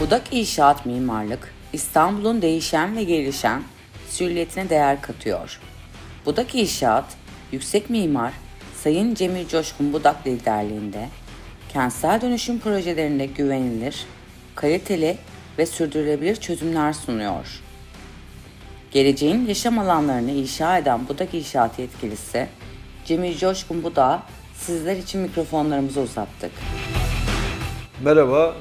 Budak İnşaat Mimarlık, İstanbul'un değişen ve gelişen sürliyetine değer katıyor. Budak İnşaat, yüksek mimar Sayın Cemil Coşkun Budak liderliğinde kentsel dönüşüm projelerinde güvenilir, kaliteli ve sürdürülebilir çözümler sunuyor. Geleceğin yaşam alanlarını inşa eden Budak İnşaat yetkilisi Cemil Coşkun Budak'a sizler için mikrofonlarımızı uzattık. Merhaba,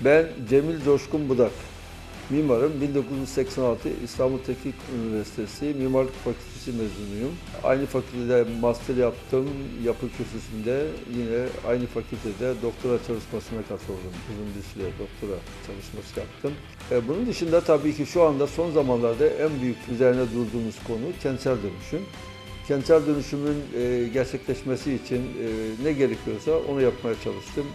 ben Cemil Coşkun Budak. Mimarım. 1986 İstanbul Teknik Üniversitesi Mimarlık Fakültesi mezunuyum. Aynı fakültede master yaptım. Yapı kürsüsünde yine aynı fakültede doktora çalışmasına katıldım. Uzun bir süre doktora çalışması yaptım. E, Bunun dışında tabii ki şu anda son zamanlarda en büyük üzerine durduğumuz konu kentsel dönüşüm. Kentsel dönüşümün e, gerçekleşmesi için e, ne gerekiyorsa onu yapmaya çalıştım.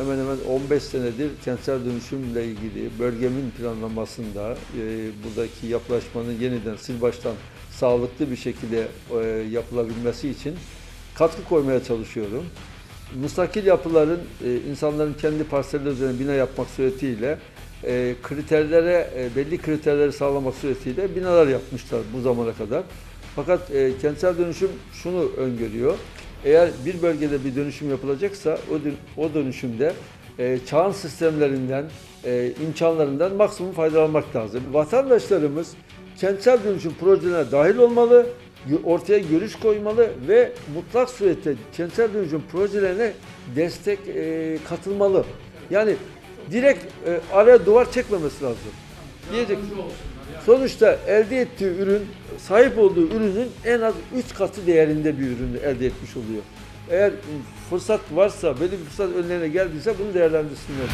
Hemen hemen 15 senedir kentsel dönüşümle ilgili bölgemin planlamasında e, buradaki yapılaşmanın yeniden sil baştan sağlıklı bir şekilde e, yapılabilmesi için katkı koymaya çalışıyorum. Müstakil yapıların e, insanların kendi parselleri üzerine bina yapmak suretiyle e, kriterlere e, belli kriterleri sağlamak suretiyle binalar yapmışlar bu zamana kadar. Fakat e, kentsel dönüşüm şunu öngörüyor. Eğer bir bölgede bir dönüşüm yapılacaksa o, o dönüşümde e, çağın sistemlerinden, e, imkanlarından maksimum faydalanmak lazım. Vatandaşlarımız kentsel dönüşüm projelerine dahil olmalı, ortaya görüş koymalı ve mutlak surette kentsel dönüşüm projelerine destek e, katılmalı. Yani direkt e, araya duvar çekmemesi lazım. Diyecek. Sonuçta elde ettiği ürün, sahip olduğu ürünün en az 3 katı değerinde bir ürünü elde etmiş oluyor. Eğer fırsat varsa, böyle bir fırsat önlerine geldiyse bunu değerlendirsinler.